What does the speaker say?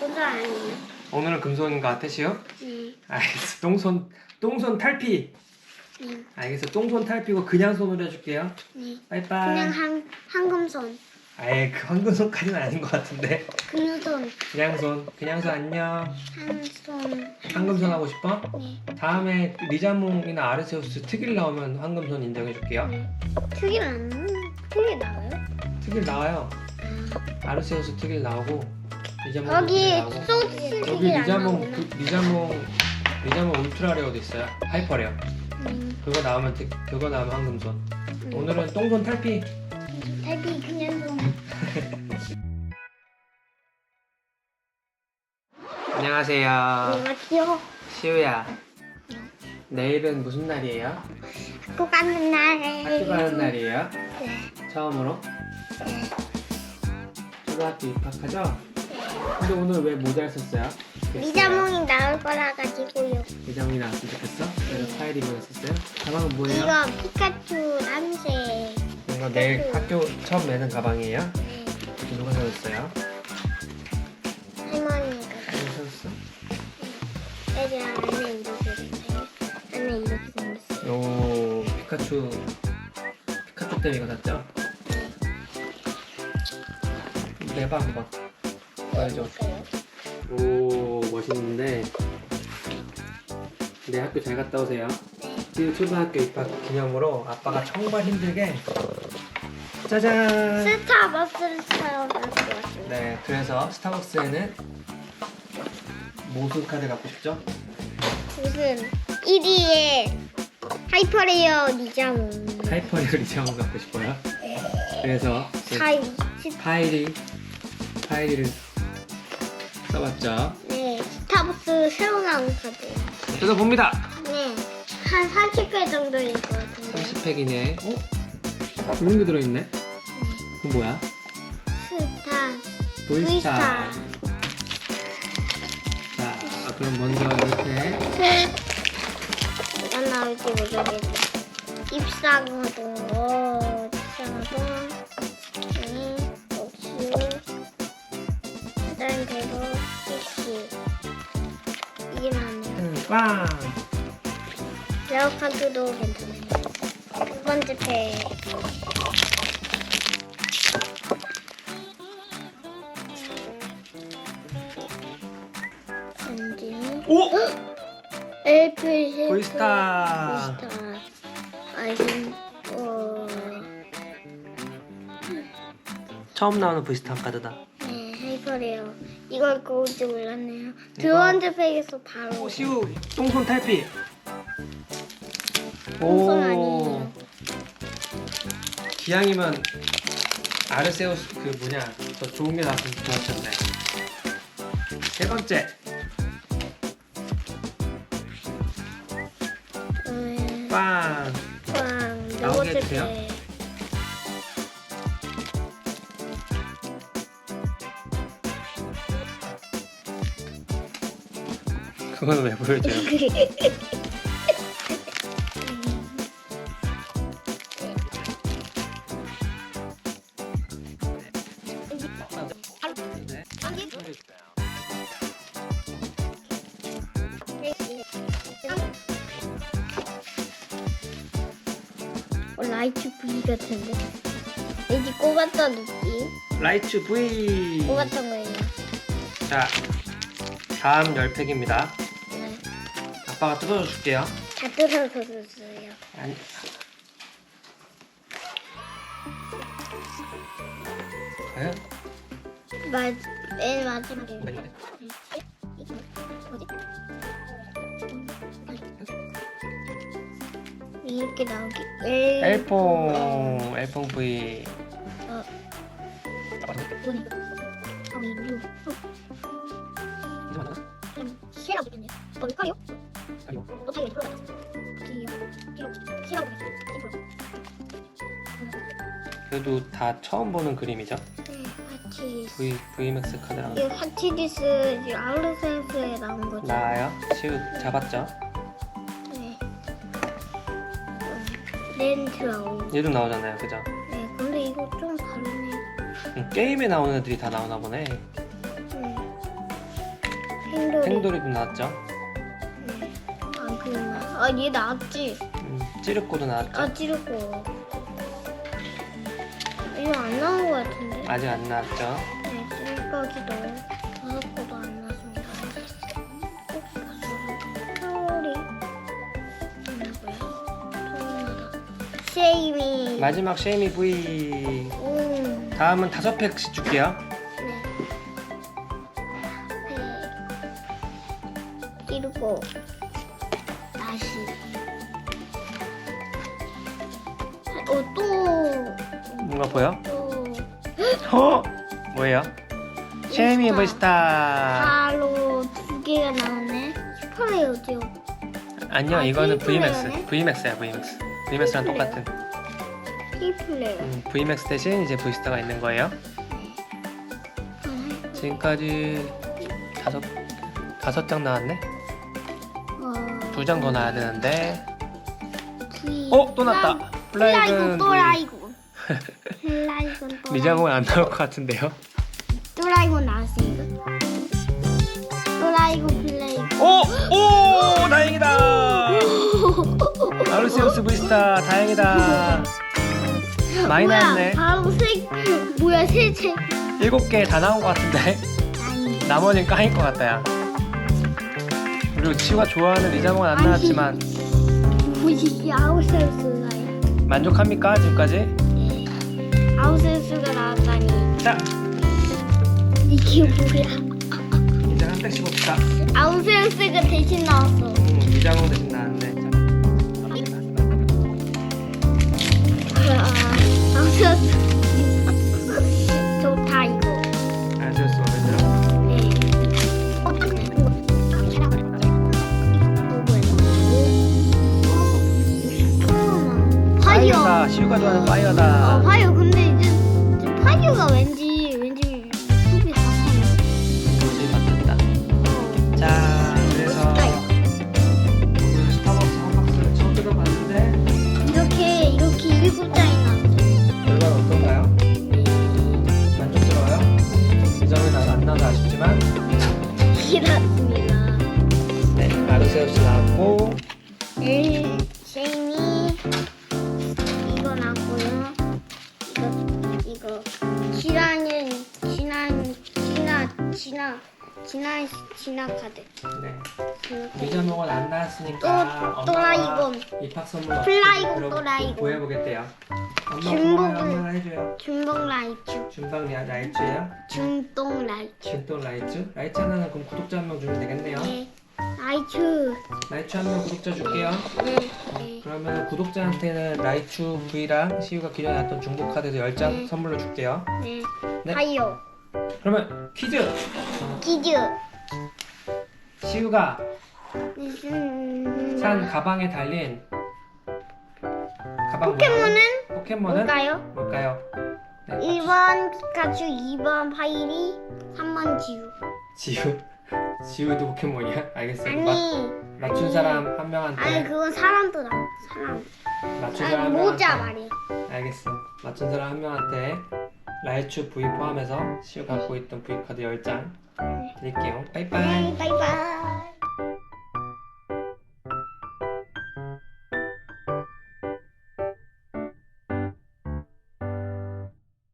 본사 아니에요? 오늘은 금손인 것 같아 시우? 네. 알겠어 똥손 똥손 탈피 네. 알겠어 똥손 탈피고 그냥 손으로 해줄게요 네. 빠이빠이 그냥 한 황금손, 아예 그 황금손까지는 아닌 것 같은데 금손, 그냥 손 그냥 손 안녕 한손. 황금손 하고 싶어? 네. 다음에 리자몽이나 아르세우스 특일 나오면 황금손 인정해줄게요 특이는 특이 나와요? 특일 나와요 아르세우스 특일 나오고 거기 나오고 소스 여기 특이 안 리자몽 나오구나. 그, 리자몽 리자몽 울트라 레어도 있어요 하이퍼 레어 음, 그거 나오면 특- 그거 나오면 황금손 음. 오늘은 똥손 탈피 달비 그냥 좀. 안녕하세요 안녕하세요. 시우야 내일은 무슨 날이에요? 학교 가는 날. 학교 가는 날이에요? 네. 처음으로? 초등학교 입학하죠? 근데 오늘 왜 모자를 썼어요? 미자몽이 나올 거라 가지고요. 대장이 나왔으면 좋겠어? 그래서 파일이 보냈었어요? 가방은 뭐예요? 이거 피카츄 남색. 이거 내일 학교 처음 내는 가방이에요? 네. 누가 사줬어요? 할머니가 누가 사줬어? 애들 안에 이렇게 생겼어요. 안에 이렇게 생겼어요. 오 피카츄 피카츄 때문에 이거 샀죠? 내봐 보여줘 오 멋있는데 네 학교 잘 갔다 오세요 지금 초등학교 입학 기념으로 아빠가 정말 힘들게 짜잔 가고 왔어요. 네 그래서 스타벅스에는 무슨 카드 갖고 싶죠? 무슨 1위에 하이퍼레어 리자몽. 하이퍼리어 리자몽 갖고 싶어요 그래서 그 4위. 파이리 파이리를 써봤죠 네. 스타버스 새로 나온 카드. 그래서 봅니다 네. 한 30회 정도일 것 같은데. 30팩이네 어? 이런 게 들어있네 그건 뭐야? 스타. 보이스타 자 그럼 먼저 이렇게 안 나올지 모르겠네. 입사고도, 어, 입사고 빵 레오카드도 괜찮아요. 두 번째 팩. 왠지. 오! 엘프 실 보이스타. 보이스타. 아이템. 어. 처음 나오는 보이스타 카드다 네, 하이퍼래요. 이걸 거울줄 몰랐네요. 번째 팩에서 바로. 오 시우 똥손 탈피 똥손 아니에요. 기왕이면 아르세우스 그 뭐냐 더 좋은 게 나왔으면 좋았텐데 세 번째 음, 빵 빵. 네 나오게 해주세요. 그건 왜 보여줘요? 어, 라이트 V 같은데. 왠지 꼽았던 느낌? 라이츠 V 꼽았던 거예요. 자 다음 10팩입니다 네. 아빠가 뜯어줘 줄게요 다 뜯어서 줬어요. 아니 과연? 마, 맨 마지막에. 네. 이게 뭐지? 이렇게 나오기. 엘. 엘퐁 엘퐁 V 어, 뭐니? 어, 이거. 어, 좀 싫어. 어, 이거요? 그래도 다 처음 보는 그림이죠 네, 하치. V VMAX 카드랑 하치디스 지금 아울렛센스에 나온 거죠? 나와요 시우 잡았죠 네. 어, 렌트아웃. 얘도 나오잖아요 그죠 네, 근데 이거 좀 다르네. 음, 게임에 나오는 애들이 다 나오나 보네 음. 팽돌이. 팽돌이도 나왔죠. 아, 그나. 아, 얘 나왔지. 음, 찌르꼬도 나왔죠. 아, 찌르고. 이거 안 나온 것 같은데. 아직 안 나왔죠. 네, 찌르기도 다섯 거도 안 나왔습니다. 꼭 봤어요. 팽돌이. 뭐야? 쉐이미. 마지막 쉐이미 V. 음. 다음은 다섯 팩씩 줄게요. 네. 네. 이러고 다시 어, 또, 뭔가 보여? 또 어? 뭐예요? 브이스타. 바로 두 개가 나오네 슈퍼레어죠 아니요, 아, 이거는 VMAX. VMAX야, VMAX. VMAX랑. 똑같은. 음, VMAX 대신 이제 브이스타가 있는 거예요. 지금까지 다섯 다섯 장 나왔네. 두장 더 나야 되는데. 어, 또 났다. 플라이근 플라이군 또라이군 플라이군 또 미자몽은 안 나올 것 같은데요. 또라이군 나왔으니까 또라이군 플라이군 오, 오, 다행이다. 아르세우스 브이스타 다행이다. 많이 뭐야, 나왔네. 바로 세 뭐야 세체 일곱 개 다 나온 것 같은데. 아니 나머지는 까인 것 같다 야. 그리고 치우가 좋아하는 리자몽은 안 아니. 나왔지만 뭐지 아우세우스가요? 만족합니까 지금까지? 네. 아우세우스가 나왔다니 자, 이게 뭐야? 이제 한 팩씩 봅시다. 아우세우스가 대신 나왔어. 음, 리자몽 대신 나왔네. 아, 아우세우스 파이어다. 시우가 좋아하는 어, 파이어다. 파이어 근데 이제 파이어가 왠지 왠지 수비 다 이제 맞췄다. 하네. 자, 그래서 오늘 스타벅스 한 박스를 처음 들어봤는데 이렇게 이렇게 일곱 장이 나왔어요. 결과는 어떤가요? 만족스러워요? 리자몽이 안 나와서 아쉽지만 길었습니다. 네, 아르세우스 나왔고 일 지나 지나 지나 카드. 네. 리자몽은 안 나왔으니까 또- 또라이곤. 입학 선물 플라이곤, 들어- 또라이곤. 보여보겠대요. 엄마 중복은- 고마워요. 엄마가 해줘요. 중동 라이츠 준방 리 라이츠예요? 중동 라이츠. 진또 라이츠? 라이츠 하나는 그럼 구독자 한 명 주면 되겠네요. 네. 라이츠. 라이츠 한 명 구독자 줄게요. 네. 네. 그러면 구독자한테는 라이츠 V랑 시우가 기존에 했던 중복 카드도 10장 네. 선물로 줄게요. 네. 네. 파이어. 그러면 퀴즈! 기즈. 시우가 무슨 산 가방에 달린 가방 포켓몬은? 포켓몬은 뭘까요? 뭘까요? 네, 1번 피카츄, 2번 파이리, 3번 지우. 지우 지우도 포켓몬이야? 알겠어요. 아니, 맞, 맞춘 사람 한 명한테 아니 그건 사람도 나. 사람. 맞춘 아니 사람 한 모자 명한테 말이야. 알겠어. 맞춘 사람 한 명한테 라이츠 V 포함해서 시우 갖고 있던 V 카드 10장 드릴게요. 빠이빠이. 네, 바이바이.